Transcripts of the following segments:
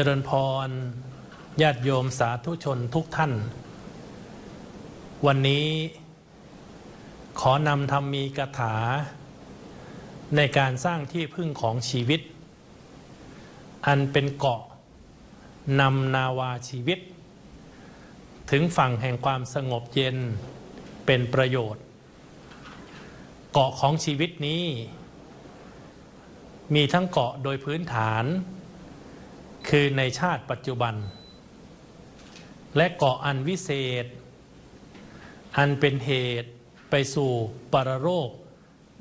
จริญพรญาติโยมสาธุชนทุกท่าน วันนี้ขอนำธรรมีกถา ในการสร้างที่พึ่งของชีวิต อันเป็นเกาะนำนาวาชีวิต ถึงฝั่งแห่งความสงบเย็นเป็นประโยชน์ เกาะของชีวิตนี้ มีทั้งเกาะโดยพื้นฐาน คือในชาติปัจจุบัน และเกาะอันวิเศษ อันเป็นเหตุไปสู่ปรโรค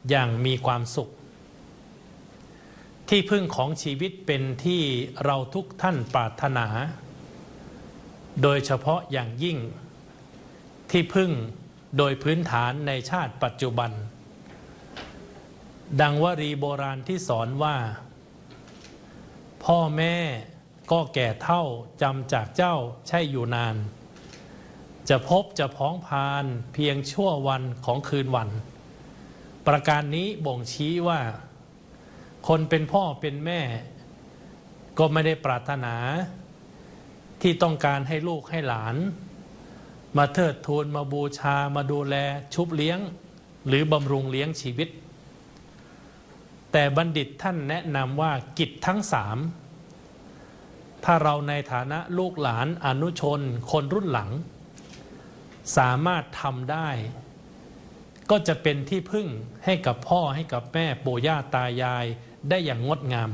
อย่างมีความสุข ที่พึ่งของชีวิตเป็นที่เราทุกท่านปรารถนา โดยเฉพาะอย่างยิ่ง ที่พึ่งโดยพื้นฐานในชาติปัจจุบัน ดังวรีโบราณที่สอนว่า พ่อแม่ ก็แก่เท่าจำจากเจ้าใช่อยู่นาน จะพบจะพ้องพานเพียงชั่ววันของคืนวัน ประการนี้บ่งชี้ว่า คนเป็นพ่อเป็นแม่ ก็ไม่ได้ปรารถนา ที่ต้องการให้ลูกให้หลาน มาเทิดทูนมาบูชามาดูแลชุบเลี้ยง หรือบำรุงเลี้ยงชีวิต แต่บัณฑิตท่านแนะนำว่ากิจทั้งสาม ถ้าเราในฐานะลูกหลานอนุชน คนรุ่นหลัง สามารถทำได้ ก็จะเป็นที่พึ่งให้กับพ่อให้กับแม่ปู่ย่าตายายได้อย่างงดงาม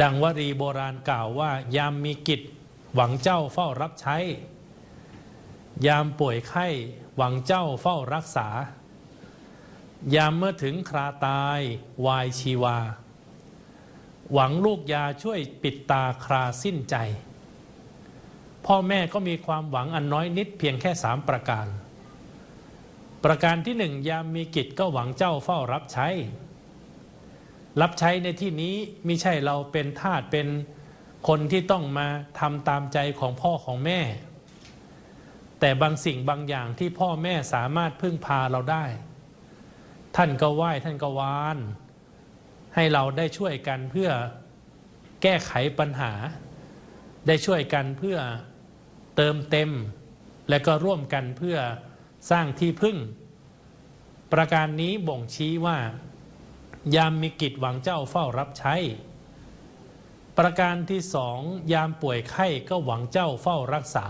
ดังวรีโบราณกล่าวว่า ยามมีกิจหวังเจ้าเฝ้ารับใช้ ยามป่วยไข้หวังเจ้าเฝ้ารักษา ยามเมื่อถึงคราตายวายชีวา หวังลูกยาช่วยปิดตาคราสิ้นใจ พ่อแม่ก็มีความหวังอันน้อยนิดเพียงแค่สามประการ ประการที่หนึ่งยามมีกิจก็หวังเจ้าเฝ้ารับใช้ รับใช้ในที่นี้มิใช่เราเป็นทาสเป็นคนที่ต้องมาทำตามใจของพ่อของแม่ แต่บางสิ่งบางอย่างที่พ่อแม่สามารถพึ่งพาเราได้ ท่านก็ไหว้ท่านก็วาน ให้เราได้ช่วยกันเพื่อแก้ไขปัญหา ได้ช่วยกันเพื่อเติมเต็ม และก็ร่วมกันเพื่อสร้างที่พึ่ง ประการนี้บ่งชี้ว่า ยามมีกิจหวังเจ้าเฝ้ารับใช้ ประการที่สองยามป่วยไข้ก็หวังเจ้าเฝ้ารักษา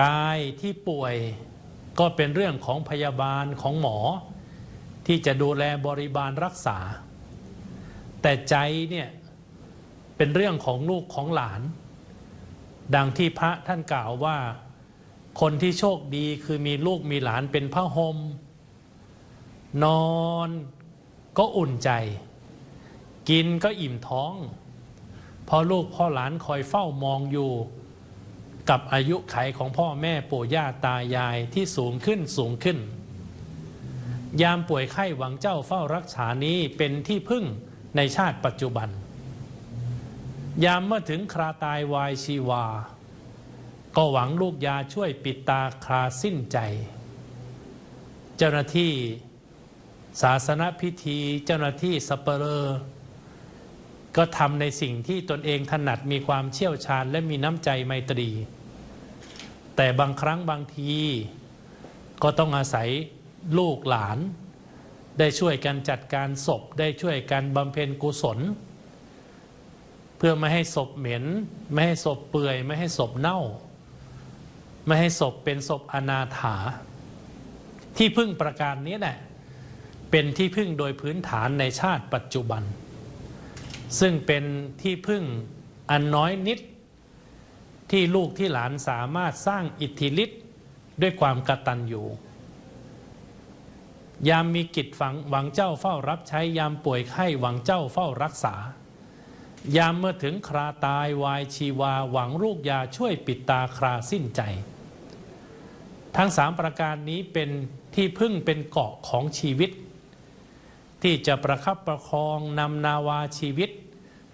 กายที่ป่วยก็เป็นเรื่องของพยาบาลของหมอ ที่จะดูแลบริบาลรักษา แต่ใจเนี่ยเป็นเรื่องของลูกของหลาน ดังที่พระท่านกล่าวว่า คนที่โชคดีคือมีลูกมีหลานเป็นพระหมนอนก็อุ่นใจ กินก็อิ่มท้องพราะลูกพ่อหลานคอยเฝ้ามองอยู่กับอายุไขของพ่อแม่ปู่ย่าตายายที่สูงขึ้นสูงขึ้น ยามป่วยไข้หวังเจ้าเฝ้ารักษานี้เป็นที่พึ่งในชาติปัจจุบัน ยามเมื่อถึงคราตายวายชีวา ก็หวังลูกยาช่วยปิดตาคราสิ้นใจ เจ้าหน้าที่ศาสนพิธีเจ้าหน้าที่สเปเรอร์ก็ทำในสิ่งที่ตนเองถนัดมีความเชี่ยวชาญและมีน้ำใจไมตรี แต่บางครั้งบางที ก็ต้องอาศัย ลูกหลาน ได้ช่วยกันจัดการศพ ได้ช่วยกันบำเพ็ญกุศล เพื่อไม่ให้ศพเหม็น ไม่ให้ศพเปื่อย ไม่ให้ศพเน่า ไม่ให้ศพเป็นศพอนาถา ที่พึ่งประการนี้แหละเป็นที่พึ่งโดยพื้นฐานในชาติปัจจุบัน ซึ่งเป็นที่พึ่งอันน้อยนิดที่ลูกที่หลานสามารถสร้างอิทธิฤทธิ์ด้วยความกตัญญู ยามมีกิจฝังหวังเจ้าเฝ้ารับใช้ยามป่วยไข้หวังเจ้าเฝ้ารักษา ยามเมื่อถึงคราตายวายชีวาหวังลูกยาช่วยปิดตาคราสิ้นใจ ทั้งสามประการนี้เป็นที่พึ่งเป็นเกาะของชีวิต ที่จะประคับประคองนำนาวาชีวิต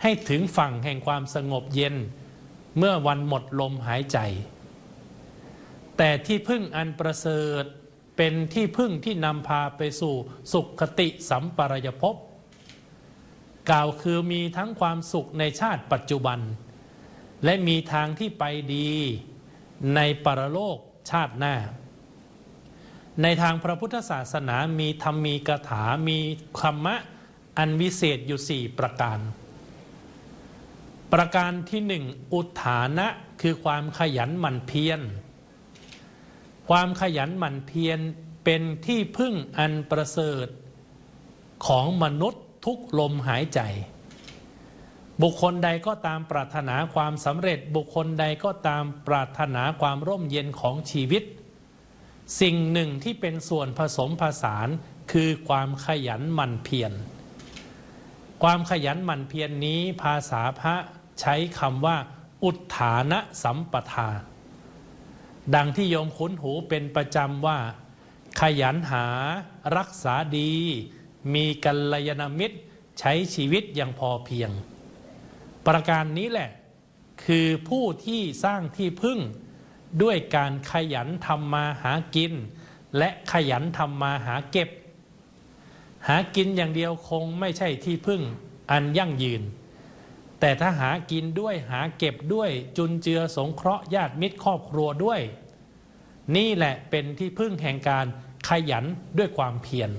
ให้ถึงฝั่งแห่งความสงบเย็น เมื่อวันหมดลมหายใจ แต่ที่พึ่งอันประเสริฐ เป็นที่พึ่งที่นำพาไปสู่สุขคติสัมปรายภพกล่าวคือมีทั้งความสุขในชาติปัจจุบัน และมีทางที่ไปดีในปรโลกชาติหน้า ในทางพระพุทธศาสนามีธรรมมีกถา มีธรรมะอันวิเศษอยู่สี่ประการ ประการที่หนึ่งอุทานะคือความขยันหมั่นเพียร ความขยันหมั่นเพียรเป็นที่พึ่งอันประเสริฐของมนุษย์ทุกลมหายใจ บุคคลใดก็ตามปรารถนาความสำเร็จบุคคลใดก็ตามปรารถนาความร่มเย็นของชีวิต สิ่งหนึ่งที่เป็นส่วนผสมผสานคือความขยันหมั่นเพียรความขยันหมั่นเพียรนนี้ภาษาพระใช้คำว่า อุทานะสัมปทา ดังที่โยมคุ้นหูเป็นประจำว่า ขยันหารักษาดี มีกัลยาณมิตรใช้ชีวิตอย่างพอเพียง ประการนี้แหละ คือผู้ที่สร้างที่พึ่งด้วยการขยันทำมาหากิน และขยันทำมาหาเก็บ หากินอย่างเดียวคงไม่ใช่ที่พึ่งอันยั่งยืน แต่ถ้าหากินด้วยหาเก็บด้วยจุนเจือสงเคราะห์ญาติมิตรครอบครัวด้วย นี่แหละเป็นที่พึ่งแห่งการขยันด้วยความเพียร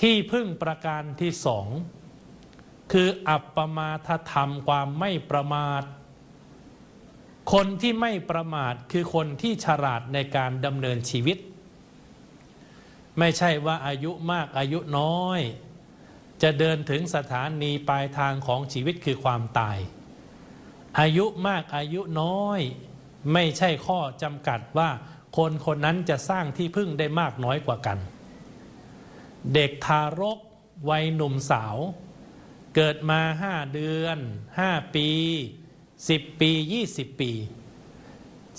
ที่พึ่งประการที่สองคืออัปปมาทธรรมความไม่ประมาท คนที่ไม่ประมาทคือคนที่ฉลาดในการดำเนินชีวิต ไม่ใช่ว่าอายุมากอายุน้อย จะเดินถึงสถานีปลายทางของชีวิตคือความตาย อายุมากอายุน้อย ไม่ใช่ข้อจำกัดว่า คนคนนั้นจะสร้างที่พึ่งได้มากน้อยกว่ากัน เด็กทารก วัยหนุ่มสาว เกิดมาห้าเดือนห้าปีสิบปียี่สิบปี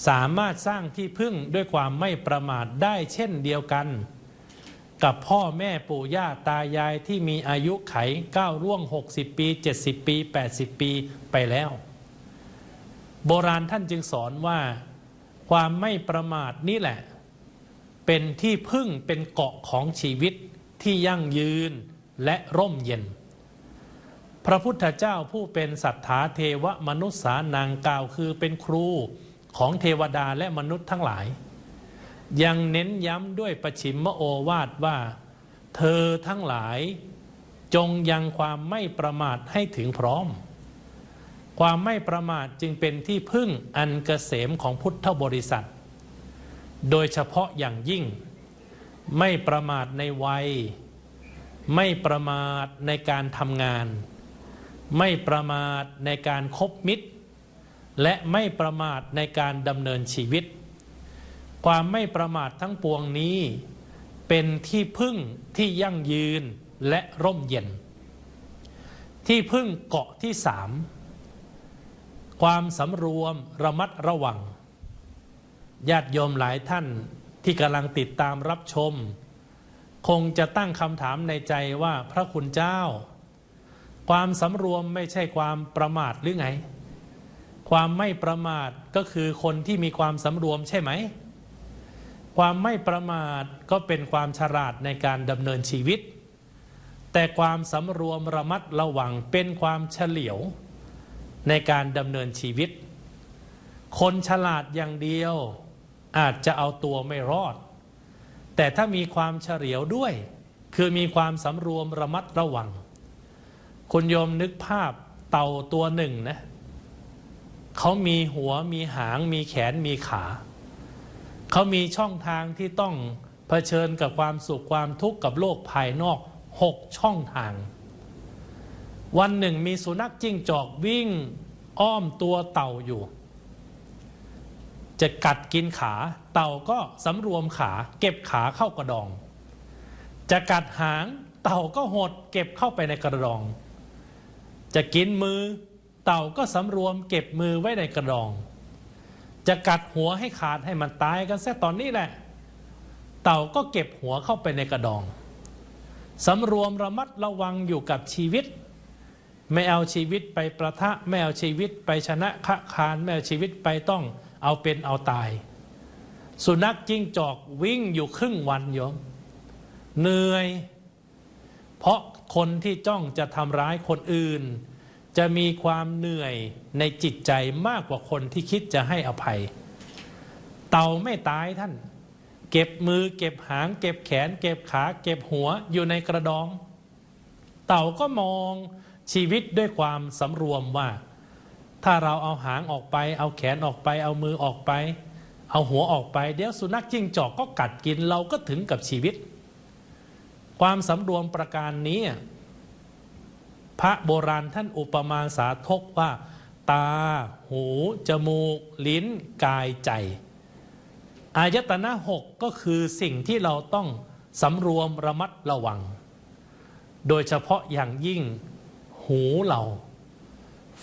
สามารถสร้างที่พึ่งด้วยความไม่ประมาทได้เช่นเดียวกัน กับพ่อแม่ปู่ย่าตายายที่มีอายุไขก้าวล่วง 60 ปี 70 ปี 80 ปีไปแล้ว โบราณท่านจึงสอนว่า ความไม่ประมาทนี่แหละ เป็นที่พึ่งเป็นเกาะของชีวิตที่ยั่งยืนและร่มเย็น พระพุทธเจ้าผู้เป็นสัทธาเทวมนุษย์สานางกล่าวคือเป็นครูของเทวดาและมนุษย์ทั้งหลาย ยังเน้นย้ำด้วยประชิมมโอวาทว่า เธอทั้งหลาย จงยังความไม่ประมาทให้ถึงพร้อม ความไม่ประมาทจึงเป็นที่พึ่งอันเกษมของพุทธบริษัท โดยเฉพาะอย่างยิ่ง ไม่ประมาทในวัย ไม่ประมาทในการทำงาน ไม่ประมาทในการคบมิตร และไม่ประมาทในการดำเนินชีวิต ความไม่ประมาททั้งปวงนี้ เป็นที่พึ่งที่ยั่งยืนและร่มเย็น ที่พึ่งเกาะที่สามความสำรวมระมัดระวัง ญาติโยมหลายท่านที่กำลังติดตามรับชม คงจะตั้งคำถามในใจว่าพระคุณเจ้า ความสำรวมไม่ใช่ความประมาทหรือไง ความไม่ประมาทก็คือคนที่มีความสำรวมใช่ไหม ความไม่ประมาทก็เป็นความฉลาดในการดำเนินชีวิต แต่ความสำรวมระมัดระวังเป็นความเฉลียวในการดำเนินชีวิต คนฉลาดอย่างเดียวอาจจะเอาตัวไม่รอด แต่ถ้ามีความเฉลียวด้วย คือมีความสำรวมระมัดระวัง คุณโยมนึกภาพเต่าตัวหนึ่งนะเขามีหัวมีหางมีแขนมีขา เขามีช่องทางที่ต้องเผชิญกับความสุขความทุกข์กับโลกภายนอกหกช่องทาง วันหนึ่งมีสุนัขจิ้งจอกวิ่งอ้อมตัวเต่าอยู่ จะกัดกินขา เต่าก็สำรวมขา เก็บขาเข้ากระดอง จะกัดหางเต่าก็หดเก็บเข้าไปในกระดอง จะกินมือ เต่าก็สำรวมเก็บมือไว้ในกระดอง จะกัดหัวให้ขาดให้มันตายกันแค่ตอนนี้แหละ เต่าก็เก็บหัวเข้าไปในกระดองสำรวมระมัดระวังอยู่กับชีวิต ไม่เอาชีวิตไปประทะไม่เอาชีวิตไปชนะคะคานไม่เอาชีวิตไปต้องเอาเป็นเอาตาย สุนัขจิ้งจอกวิ่งอยู่ครึ่งวันโยมเหนื่อย เพราะคนที่จ้องจะทำร้ายคนอื่น จะมีความเหนื่อยในจิตใจมากกว่าคนที่คิดจะให้อภัย เต่าไม่ตายท่าน เก็บมือเก็บหาง เก็บแขน เก็บขา เก็บหัวอยู่ในกระดอง เต่าก็มองชีวิตด้วยความสำรวมว่า ถ้าเราเอาหางออกไป เอาแขนออกไป เอามือออกไป เอาหัวออกไป เดี๋ยวสุนัขจิ้งจอกก็กัดกินเราก็ถึงกับชีวิต ความสำรวมประการนี้ พระโบราณท่านอุปมาสาทกว่า ตา หู จมูก ลิ้น กายใจ อายตนะหกก็คือสิ่งที่เราต้องสำรวมระมัดระวัง โดยเฉพาะอย่างยิ่งหูเรา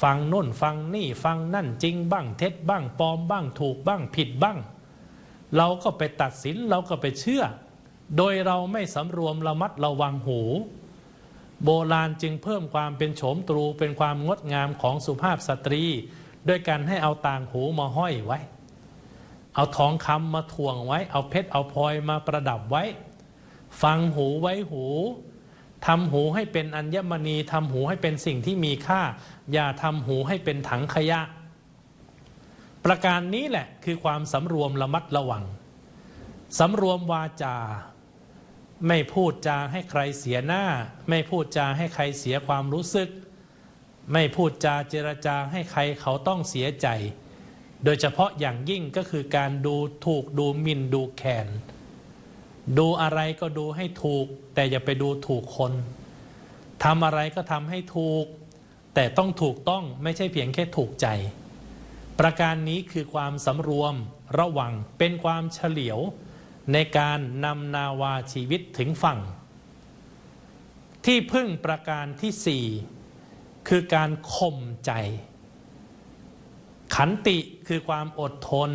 ฟังน่นฟังนี่ฟังนั่นจริงบ้างเท็จบ้างปลอมบ้างถูกบ้างผิดบ้าง เราก็ไปตัดสินเราก็ไปเชื่อ โดยเราไม่สำรวมระมัดระวังหู โบราณจึงเพิ่มความเป็นโฉมตรูเป็นความงดงามของสุภาพสตรี ด้วยการให้เอาต่างหูมาห้อยไว้ เอาทองคำมาถ่วงไว้ เอาเพชรเอาพลอยมาประดับไว้ ฟังหูไว้หูทำหูให้เป็นอัญมณีทำหูให้เป็นสิ่งที่มีค่า อย่าทำหูให้เป็นถังขยะ ประการนี้แหละคือความสำรวมระมัดระวังสำรวมวาจา ไม่พูดจาให้ใครเสียหน้า ไม่พูดจาให้ใครเสียความรู้สึก ไม่พูดจาเจรจาให้ใครเขาต้องเสียใจ โดยเฉพาะอย่างยิ่งก็คือการดูถูกดูหมิ่นดูแคลนดูอะไรก็ดูให้ถูก แต่อย่าไปดูถูกคนทำอะไรก็ทำให้ถูก แต่ต้องถูกต้องไม่ใช่เพียงแค่ถูกใจ ประการนี้คือความสำรวมระวังเป็นความเฉลียว ในการนำนาวาชีวิตถึงฝั่ง ที่พึ่งประการที่สี่คือการข่มใจ ขันติคือความอดทน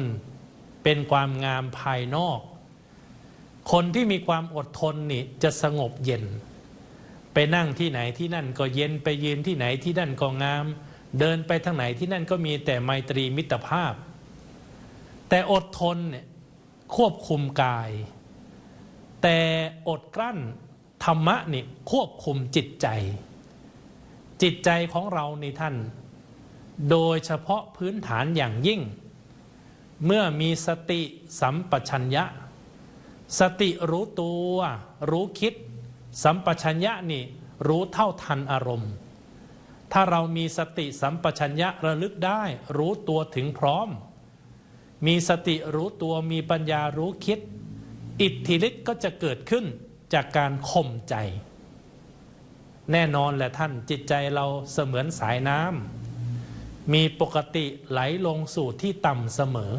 เป็นความงามภายนอก คนที่มีความอดทนนี่จะสงบเย็น ไปนั่งที่ไหนที่นั่นก็เย็นไปยืนที่ไหนที่นั่นก็งาม เดินไปทางไหนที่นั่นก็มีแต่ไมตรีมิตรภาพ แต่อดทนเนี่ย ควบคุมกาย แต่อดกลั้นธรรมะนี่ควบคุมจิตใจ จิตใจของเราในท่าน โดยเฉพาะพื้นฐานอย่างยิ่ง เมื่อมีสติสัมปชัญญะ สติรู้ตัว รู้คิด สัมปชัญญะนี่รู้เท่าทันอารมณ์ ถ้าเรามีสติสัมปชัญญะระลึกได้ รู้ตัวถึงพร้อม มีสติรู้ตัวมีปัญญารู้คิด อิทธิฤทธิ์ก็จะเกิดขึ้นจากการข่มใจ แน่นอนแหละท่านจิตใจเราเสมือนสายน้ำมีปกติไหลลงสู่ที่ต่ำเสมอ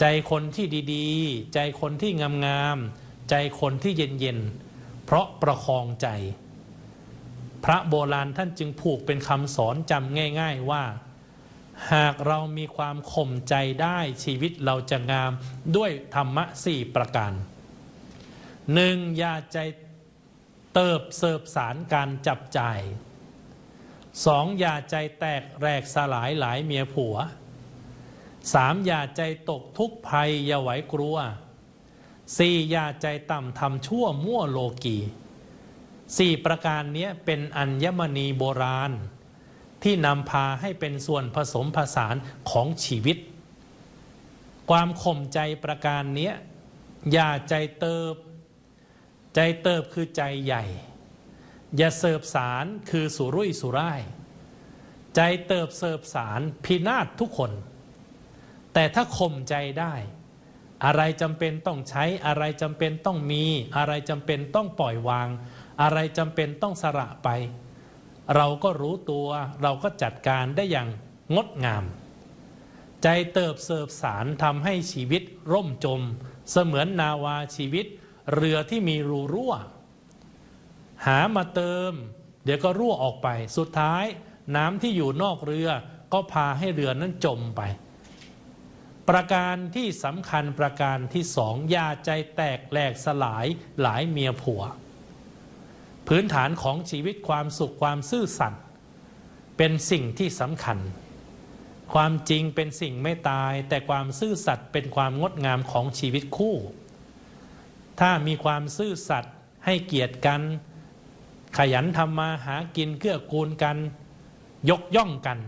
ใจคนที่ดีๆ ใจคนที่งามๆใจคนที่เย็นๆเพราะประคองใจ พระโบราณท่านจึงผูกเป็นคำสอนจำง่าย ๆว่า หากเรามีความข่มใจได้ชีวิตเราจะงามด้วยธรรมะสี่ประการหนึ่งอย่าใจเติบเสิบสารการจับใจสองอย่าใจแตกแรกสลายหลายเมียผัวสามอย่าใจตกทุกภัยอย่าไหวกลัวสี่อย่าใจต่ำทำชั่วมั่วโลกีสี่ประการนี้เป็นอัญมณีโบราณ ที่นำพาให้เป็นส่วนผสมผสานของชีวิต ความข่มใจประการนี้อย่าใจเติบ ใจเติบคือใจใหญ่ อย่าเสิบสารคือสุรุ่ยสุร่าย ใจเติบเสิบสารพินาศทุกคน แต่ถ้าข่มใจได้ อะไรจำเป็นต้องใช้อะไรจำเป็นต้องมี อะไรจำเป็นต้องปล่อยวาง อะไรจำเป็นต้องสละไป เราก็รู้ตัวเราก็จัดการได้อย่างงดงาม ใจเติบเสิบสารทำให้ชีวิตร่มจม เสมือนนาวาชีวิต เรือที่มีรูรั่ว หามาเติม เดี๋ยวก็รั่วออกไป สุดท้ายน้ำที่อยู่นอกเรือก็พาให้เรือนั้นจมไป ประการที่สำคัญประการที่สองยาใจแตกแหลกสลายหลายเมียผัว พื้นฐานของชีวิตความสุขความซื่อสัตย์เป็นสิ่งที่สำคัญ ความจริงเป็นสิ่งไม่ตาย แต่ความซื่อสัตย์เป็นความงดงามของชีวิตคู่ ถ้ามีความซื่อสัตย์ให้เกียรติกัน ขยันทำมาหากินเกื้อกูลกัน ยกย่องกัน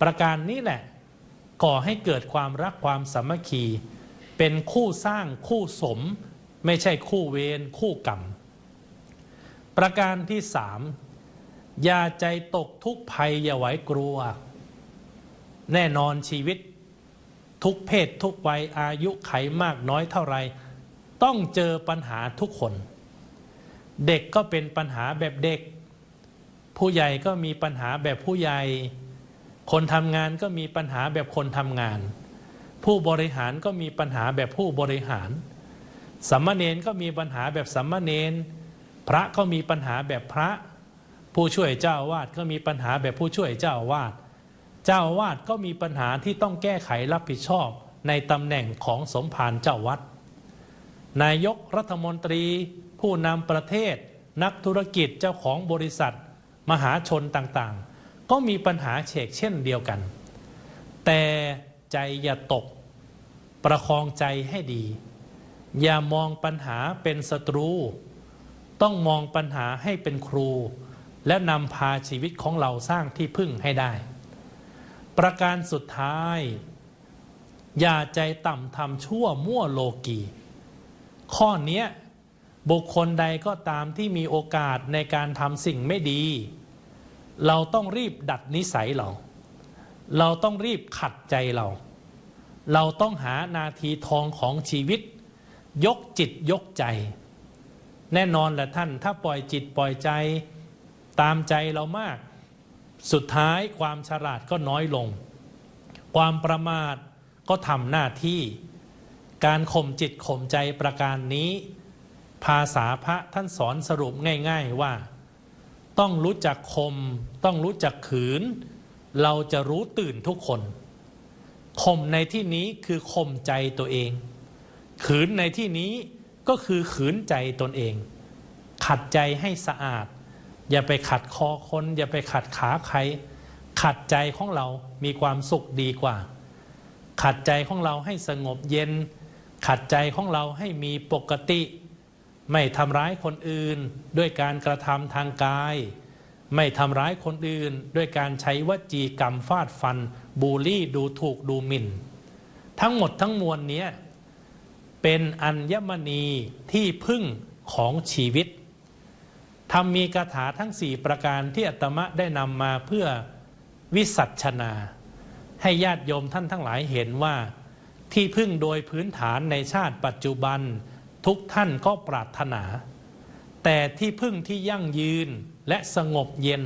ประการนี้แหละก่อให้เกิดความรักความสามัคคี เป็นคู่สร้างคู่สม ไม่ใช่คู่เวรคู่กรรม ประการที่สามอย่าใจตกทุกภัยอย่าไหวกลัว แน่นอนชีวิต ทุกเพศทุกวัยอายุไขมากน้อยเท่าไร ต้องเจอปัญหาทุกคน เด็กก็เป็นปัญหาแบบเด็ก ผู้ใหญ่ก็มีปัญหาแบบผู้ใหญ่ คนทำงานก็มีปัญหาแบบคนทำงาน ผู้บริหารก็มีปัญหาแบบผู้บริหารสัมมาเนนก็มีปัญหาแบบสัมมาเนน พระก็มีปัญหาแบบพระ ผู้ช่วยเจ้าอาวาสก็มีปัญหาแบบผู้ช่วยเจ้าวาสเจ้าวาสก็มีปัญหาที่ต้องแก้ไขรับผิดชอบในตำแหน่งของสมภารเจ้าวัด นายกรัฐมนตรี ผู้นำประเทศ นักธุรกิจเจ้าของบริษัท มหาชนต่างๆ ก็มีปัญหาเฉกเช่นเดียวกัน แต่ใจอย่าตก ประคองใจให้ดี อย่ามองปัญหาเป็นศัตรู ต้องมองปัญหาให้เป็นครู และนำพาชีวิตของเราสร้างที่พึ่งให้ได้ ประการสุดท้าย อย่าใจต่ำทำชั่วมั่วโลกี ข้อนี้บุคคลใดก็ตามที่มีโอกาสในการทำสิ่งไม่ดี เราต้องรีบดัดนิสัยเรา เราต้องรีบขัดใจเรา เราต้องหานาทีทองของชีวิต ยกจิตยกใจ แน่นอนแหละท่าน ถ้าปล่อยจิตปล่อยใจตามใจเรามาก สุดท้ายความฉลาดก็น้อยลง ความประมาทก็ทำหน้าที่ การข่มจิตข่มใจประการนี้ ภาษาพระท่านสอนสรุปง่าย ๆว่า ต้องรู้จักคมต้องรู้จักขืน เราจะรู้ตื่นทุกคนข่มในที่นี้คือข่มใจตัวเอง ขืนในที่นี้ ก็คือขืนใจตนเอง ขัดใจให้สะอาด อย่าไปขัดคอคน อย่าไปขัดขาใคร ขัดใจของเรามีความสุขดีกว่า ขัดใจของเราให้สงบเย็น ขัดใจของเราให้มีปกติ ไม่ทำร้ายคนอื่น ด้วยการกระทำทางกาย ไม่ทำร้ายคนอื่น ด้วยการใช้วจีกรรมฟาดฟัน บูลลี่ดูถูกดูหมิ่น ทั้งหมดทั้งมวลนี้ เป็นอัญมณีที่พึ่งของชีวิตทำมีคาถาทั้งสี่ประการที่อาตมะได้นำมาเพื่อวิสัชนา ให้ญาติโยมท่านทั้งหลายเห็นว่า ที่พึ่งโดยพื้นฐานในชาติปัจจุบันทุกท่านก็ปรารถนา แต่ที่พึ่งที่ยั่งยืนและสงบเย็น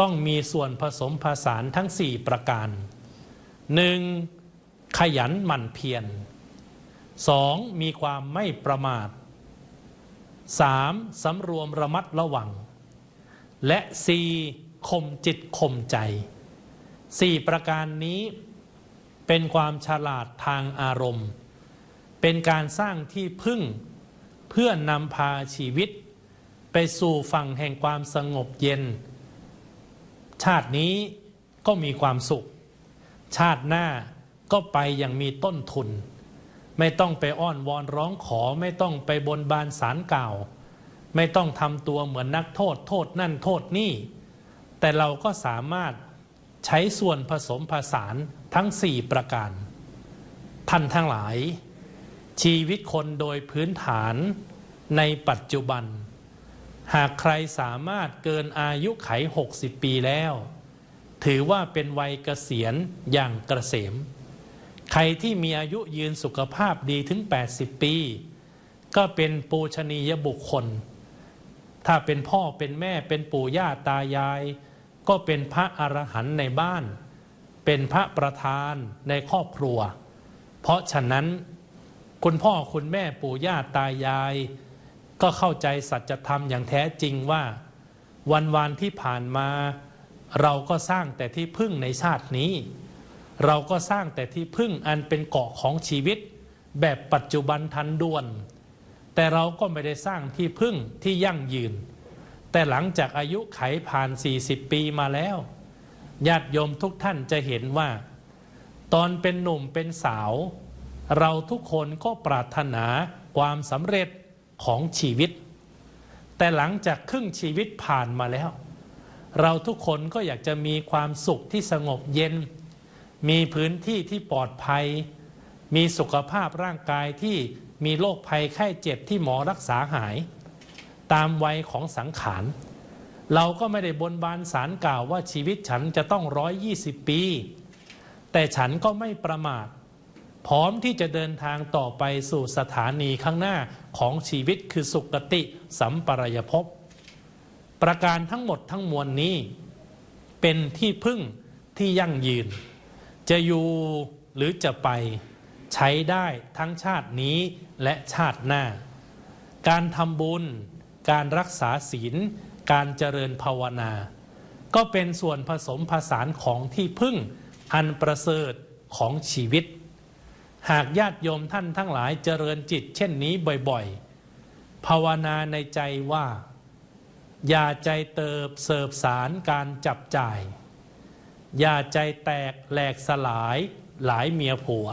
ต้องมีส่วนผสมผสานทั้งสี่ประการหนึ่งขยันหมั่นเพียร สองมีความไม่ประมาทสามสำรวมระมัดระวัง และสี่ข่มจิตข่มใจสี่ประการนี้เป็นความฉลาดทางอารมณ์ เป็นการสร้างที่พึ่งเพื่อนำพาชีวิต ไปสู่ฝั่งแห่งความสงบเย็น ชาตินี้ก็มีความสุข ชาติหน้าก็ไปอย่างมีต้นทุน ไม่ต้องไปอ้อนวอนร้องขอ ไม่ต้องไปบนบานสารกล่าว ไม่ต้องทำตัวเหมือนนักโทษ โทษนั่นโทษนี่ แต่เราก็สามารถใช้ส่วนผสมผสานทั้งสี่ประการ ท่านทั้งหลาย ชีวิตคนโดยพื้นฐานในปัจจุบัน หากใครสามารถเกินอายุไข 60 ปีแล้ว ถือว่าเป็นวัยเกษียณอย่างกระเกษม ใครที่มีอายุยืนสุขภาพดีถึง 80 ปี ก็เป็นปูชนียบุคคล ถ้าเป็นพ่อเป็นแม่เป็นปู่ย่าตายาย ก็เป็นพระอรหันต์ในบ้าน เป็นพระประธานในครอบครัว เพราะฉะนั้น คุณพ่อคุณแม่ปู่ย่าตายาย ก็เข้าใจสัจธรรมอย่างแท้จริงว่า วันวันที่ผ่านมา เราก็สร้างแต่ที่พึ่งในชาตินี้ เราก็สร้างแต่ที่พึ่งอันเป็นเกาะของชีวิต แบบปัจจุบันทันด่วน แต่เราก็ไม่ได้สร้างที่พึ่งที่ยั่งยืน แต่หลังจากอายุไขผ่าน 40 ปีมาแล้วญาติโยมทุกท่านจะเห็นว่า ตอนเป็นหนุ่มเป็นสาว เราทุกคนก็ปรารถนาความสำเร็จของชีวิต แต่หลังจากครึ่งชีวิตผ่านมาแล้ว เราทุกคนก็อยากจะมีความสุขที่สงบเย็น มีพื้นที่ที่ปลอดภัย มีสุขภาพร่างกายที่มีโรคภัยไข้เจ็บที่หมอรักษาหาย ตามวัยของสังขาร เราก็ไม่ได้บนบานสารกล่าวว่าชีวิตฉันจะต้องร้อยยี่สิบปี แต่ฉันก็ไม่ประมาท พร้อมที่จะเดินทางต่อไปสู่สถานีข้างหน้าของชีวิตคือสุคติสัมปรายภพประการทั้งหมดทั้งมวลนี้ เป็นที่พึ่งที่ยั่งยืน จะอยู่หรือจะไปใช้ได้ทั้งชาตินี้และชาติหน้า การทำบุญ การรักษาศีล การเจริญภาวนา ก็เป็นส่วนผสมผสานของที่พึ่งอันประเสริฐของชีวิต หากญาติโยมท่านทั้งหลายเจริญจิตเช่นนี้บ่อยๆ ภาวนาในใจว่า อย่าใจเติบเสิบสารการจับจ่าย อย่าใจแตกแหลกสลายหลายเมียผัว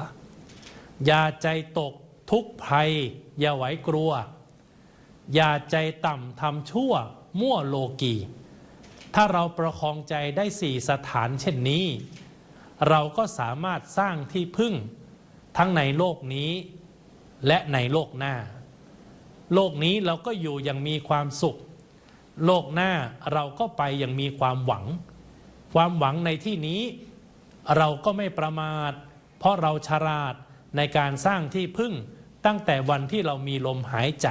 อย่าใจตกทุกภัย อย่าไหวกลัว อย่าใจต่ำทำชั่ว มั่วโลกี ถ้าเราประคองใจได้สี่สถานเช่นนี้ เราก็สามารถสร้างที่พึ่ง ทั้งในโลกนี้ และในโลกหน้า โลกนี้เราก็อยู่อย่างมีความสุข โลกหน้าเราก็ไปอย่างมีความหวัง ความหวังในที่นี้เราก็ไม่ประมาท เพราะเราฉลาดในการสร้างที่พึ่งตั้งแต่วันที่เรามีลมหายใจ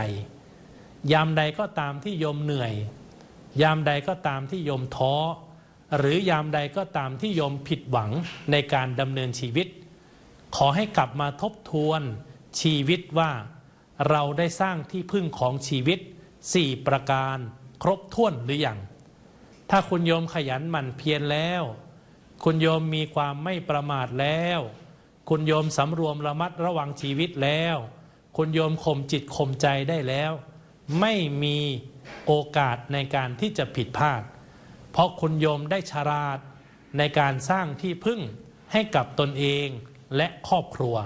ยามใดก็ตามที่โยมเหนื่อย ยามใดก็ตามที่โยมท้อ หรือยามใดก็ตามที่โยมผิดหวังในการดำเนินชีวิต ขอให้กลับมาทบทวนชีวิตว่า เราได้สร้างที่พึ่งของชีวิตสี่ประการ ครบถ้วนหรืออยัง ถ้าคุณโยมขยันหมั่นเพียรแล้ว คุณโยมมีความไม่ประมาทแล้ว คุณโยมสำรวมระมัดระวังชีวิตแล้ว คุณโยมข่มจิตข่มใจได้แล้ว ไม่มีโอกาสในการที่จะผิดพลาด เพราะคุณโยมได้ฉลาดในการสร้างที่พึ่งให้กับตนเองและครอบครัว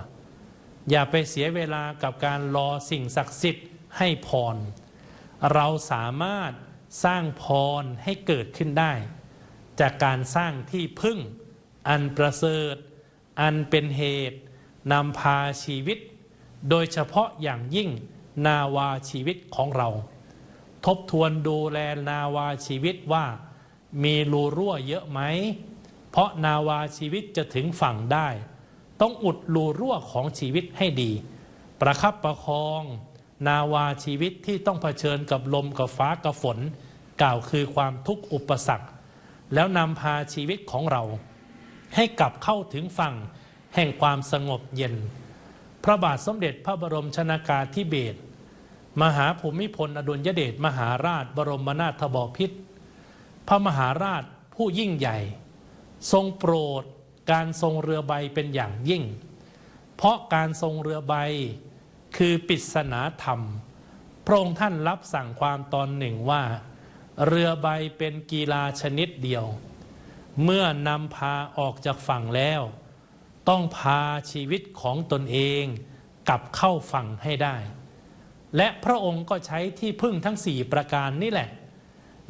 อย่าไปเสียเวลากับการรอสิ่งศักดิ์สิทธิ์ให้พร เราสามารถ สร้างพรให้เกิดขึ้นได้ จากการสร้างที่พึ่งอันประเสริฐ อันเป็นเหตุนำพาชีวิต โดยเฉพาะอย่างยิ่งนาวาชีวิตของเรา ทบทวนดูแลนาวาชีวิตว่ามีรูรั่วเยอะไหม เพราะนาวาชีวิตจะถึงฝั่งได้ ต้องอุดรูรั่วของชีวิตให้ดี ประคับประคอง นาวาชีวิตที่ต้องเผชิญกับลมกับฟ้ากับฝน กล่าวคือความทุกข์อุปสรรค แล้วนำพาชีวิตของเรา ให้กลับเข้าถึงฝั่งแห่งความสงบเย็น พระบาทสมเด็จพระบรมชนากาธิเบศรมหาภูมิพลอดุลยเดชมหาราชบรมนาถบพิตรพระมหาราชผู้ยิ่งใหญ่ ทรงโปรดการทรงเรือใบเป็นอย่างยิ่ง เพราะการทรงเรือใบ คือปริศนาธรรม พระองค์ท่านรับสั่งความตอนหนึ่งว่า เรือใบเป็นกีฬาชนิดเดียว เมื่อนำพาออกจากฝั่งแล้ว ต้องพาชีวิตของตนเองกลับเข้าฝั่งให้ได้ และพระองค์ก็ใช้ที่พึ่งทั้งสี่ประการนี่แหละ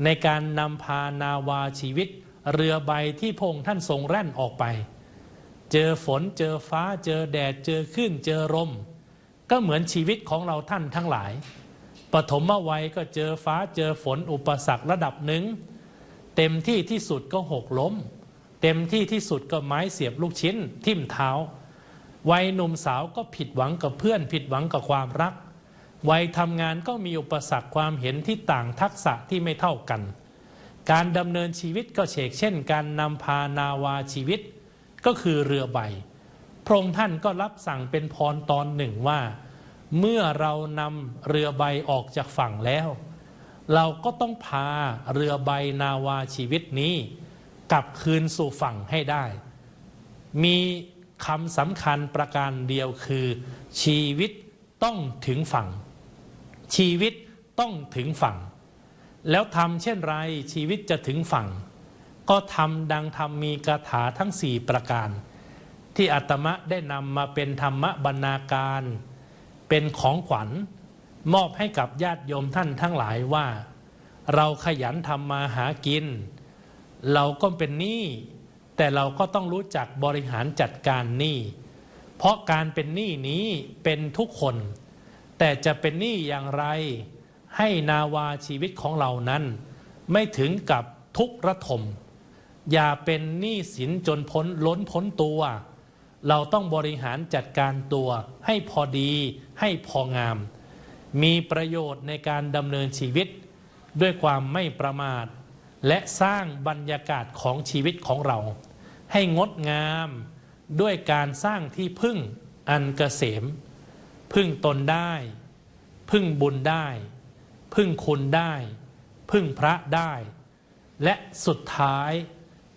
ในการนำพานาวาชีวิต เรือใบที่พระองค์ท่านทรงแร่นออกไป เจอฝนเจอฟ้าเจอแดดเจอคลื่นเจอลม ก็เหมือนชีวิตของเราท่านทั้งหลาย ปฐมวัยก็เจอฟ้าเจอฝนอุปสรรคระดับหนึ่ง เต็มที่ที่สุดก็หกล้ม เต็มที่ที่สุดก็ไม้เสียบลูกชิ้น ทิ่มเท้า วัยหนุ่มสาวก็ผิดหวังกับเพื่อน ผิดหวังกับความรัก วัยทำงานก็มีอุปสรรคความเห็นที่ต่างทักษะที่ไม่เท่ากัน การดำเนินชีวิตก็เชกเช่น การนำพานาวาชีวิต ก็คือเรือใบ พระองค์ท่านก็รับสั่งเป็นพรตอนหนึ่งว่า เมื่อเรานำเรือใบออกจากฝั่งแล้ว เราก็ต้องพาเรือใบนาวาชีวิตนี้ กลับคืนสู่ฝั่งให้ได้ มีคำสำคัญประการเดียวคือ ชีวิตต้องถึงฝั่ง ชีวิตต้องถึงฝั่ง แล้วทำเช่นไรชีวิตจะถึงฝั่ง ก็ทำดังทำมีคาถาทั้งสี่ประการ ที่อาตมะได้นำมาเป็นธรรมบรรณาการ เป็นของขวัญ มอบให้กับญาติโยมท่านทั้งหลายว่า เราขยันทำมาหากิน เราก็เป็นหนี้แต่เราก็ต้องรู้จักบริหารจัดการหนี้เพราะการเป็นหนี้นี้เป็นทุกคน แต่จะเป็นหนี้อย่างไร ให้นาวาชีวิตของเรานั้น ไม่ถึงกับทุกข์ระทม อย่าเป็นหนี้สินจนพ้นล้นพ้นตัว เราต้องบริหารจัดการตัวให้พอดีให้พองาม มีประโยชน์ในการดำเนินชีวิต ด้วยความไม่ประมาท และสร้างบรรยากาศของชีวิตของเรา ให้งดงามด้วยการสร้างที่พึ่งอันเกษม พึ่งตนได้ พึ่งบุญได้ พึ่งคุณได้ พึ่งพระได้ และสุดท้าย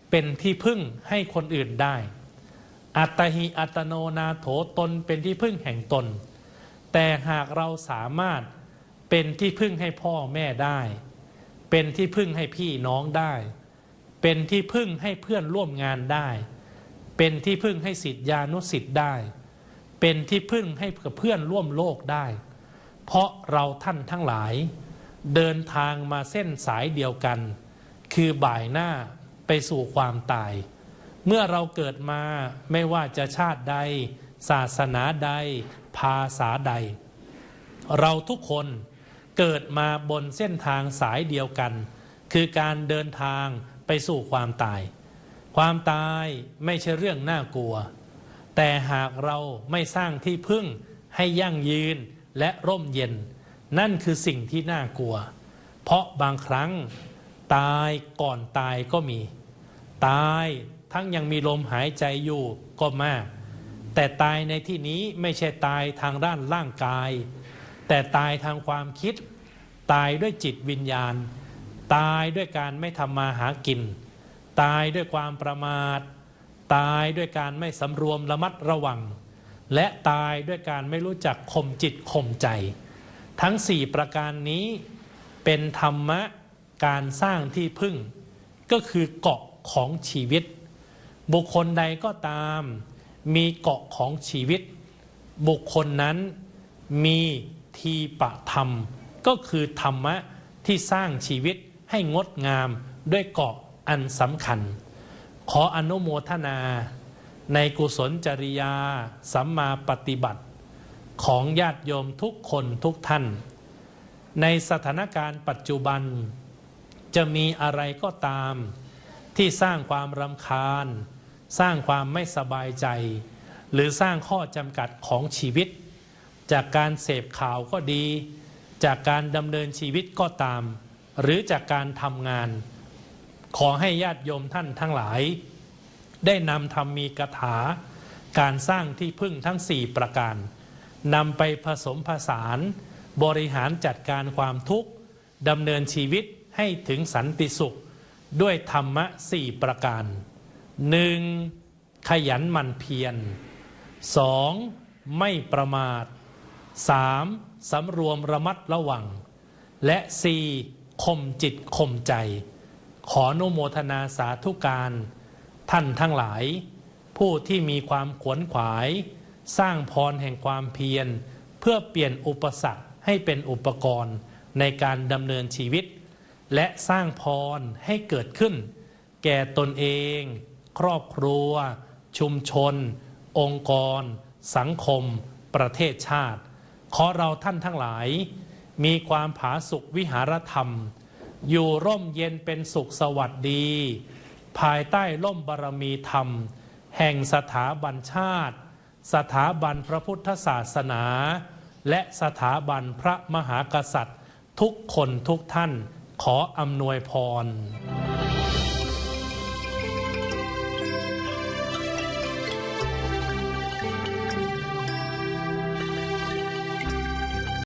เป็นที่พึ่งให้คนอื่นได้ อัตหิอัตโนนาโถตนเป็นที่พึ่งแห่งตน แต่หากเราสามารถเป็นที่พึ่งให้พ่อแม่ได้ เป็นที่พึ่งให้พี่น้องได้ เป็นที่พึ่งให้เพื่อนร่วมงานได้ เป็นที่พึ่งให้สิทธิานุสิทธิ์ได้ เป็นที่พึ่งให้กับเพื่อนร่วมโลกได้ เพราะเราท่านทั้งหลาย เดินทางมาเส้นสายเดียวกัน คือบ่ายหน้าไปสู่ความตาย เมื่อเราเกิดมาไม่ว่าจะชาติใด ศาสนาใด ภาษาใด เราทุกคนเกิดมาบนเส้นทางสายเดียวกัน คือการเดินทางไปสู่ความตาย ความตายไม่ใช่เรื่องน่ากลัว แต่หากเราไม่สร้างที่พึ่งให้ยั่งยืนและร่มเย็น นั่นคือสิ่งที่น่ากลัว เพราะบางครั้ง ตายก่อนตายก็มี ตาย ทั้งยังมีลมหายใจอยู่ก็มาก แต่ตายในที่นี้ไม่ใช่ตายทางด้านร่างกาย แต่ตายทางความคิด ตายด้วยจิตวิญญาณ ตายด้วยการไม่ทำมาหากิน ตายด้วยความประมาท ตายด้วยการไม่สำรวมระมัดระวัง และตายด้วยการไม่รู้จักข่มจิตข่มใจ ทั้งสี่ประการนี้เป็นธรรมะการสร้างที่พึ่ง ก็คือเกาะของชีวิต บุคคลใดก็ตาม มีเกาะของชีวิต บุคคลนั้นมีทีปะธรรม ก็คือธรรมะที่สร้างชีวิตให้งดงามด้วยเกาะอันสำคัญ ขออนุโมทนา ในกุศลจริยา สัมมาปฏิบัติ ของญาติโยมทุกคนทุกท่าน ในสถานการณ์ปัจจุบัน จะมีอะไรก็ตาม ที่สร้างความรำคาญ สร้างความไม่สบายใจ หรือสร้างข้อจำกัดของชีวิต จากการเสพข่าวก็ดี จากการดำเนินชีวิตก็ตาม หรือจากการทำงาน ขอให้ญาติโยมท่านทั้งหลาย ได้นำธรรมมีกถา การสร้างที่พึ่งทั้ง 4 ประการนำไปผสมผสาน บริหารจัดการความทุกข์ดำเนินชีวิตให้ถึงสันติสุข ด้วยธรรมะสี่ประการหนึ่งขยันหมั่นเพียรสองไม่ประมาทสามสำรวมระมัดระวัง และสี่ข่มจิตข่มใจ ขอนุโมทนาสาธุการ ท่านทั้งหลาย ผู้ที่มีความขวนขวาย สร้างพรแห่งความเพียร เพื่อเปลี่ยนอุปสรรคให้เป็นอุปกรณ์ในการดำเนินชีวิต และสร้างพรให้เกิดขึ้น แก่ตนเอง ครอบครัว ชุมชน องค์กร สังคม ประเทศชาติ ขอเราท่านทั้งหลาย มีความผาสุกวิหารธรรม อยู่ร่มเย็นเป็นสุขสวัสดี ภายใต้ร่มบารมีธรรม แห่งสถาบันชาติ สถาบันพระพุทธศาสนา และสถาบันพระมหากษัตริย์ ทุกคนทุกท่าน ขออำนวยพร